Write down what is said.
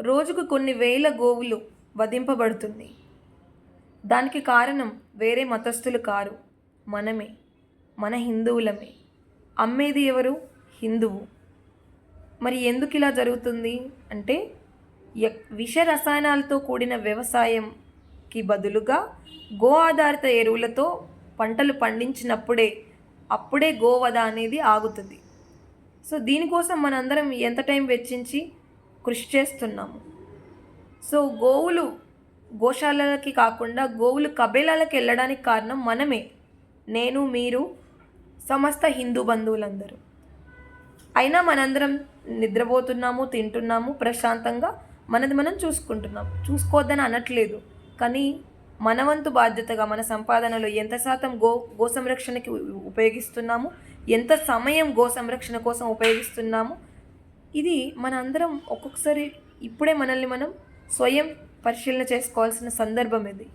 రోజుకు కొన్ని వేల గోవులు వధింపబడుతుంది. దానికి కారణం వేరే మతస్థులు కారు. మనమే మన హిందువులమే. అమ్మేది ఎవరు? హిందువు. మరి ఎందుకు ఇలా జరుగుతుంది? అంటే ఎక్- విష రసాయనాలతో కూడిన వ్యవసాయంకి బదులుగా గో ఆధారిత ఎరువులతో పంటలు పండించినప్పుడే అప్పుడే గోవధ అనేది ఆగుతుంది. సో దీనికోసం మనందరం ఎంత టైం వెచ్చించి కృషి చేస్తున్నాము. సో గోవులు గోశాలలకి కాకుండా గోవులు కబేలాలకు వెళ్ళడానికి కారణం మనమే. నేను మీరు సమస్త హిందూ బంధువులందరూ. అయినా మనందరం నిద్రపోతున్నాము తింటున్నాము ప్రశాంతంగా మనది మనం చూసుకుంటున్నాం. చూసుకోవద్దని అనట్లేదు. కానీ మనవంతు బాధ్యతగా మన సంపాదనలో ఎంత శాతం గో గో సంరక్షణకి ఉపయోగిస్తున్నాము ఎంత సమయం గో సంరక్షణ కోసం ఉపయోగిస్తున్నాము ఇది మన అందరం ఒక్కొక్కసారి ఇప్పుడే మనల్ని మనం స్వయం పరిశీలన చేసుకోవాల్సిన సందర్భం ఇది.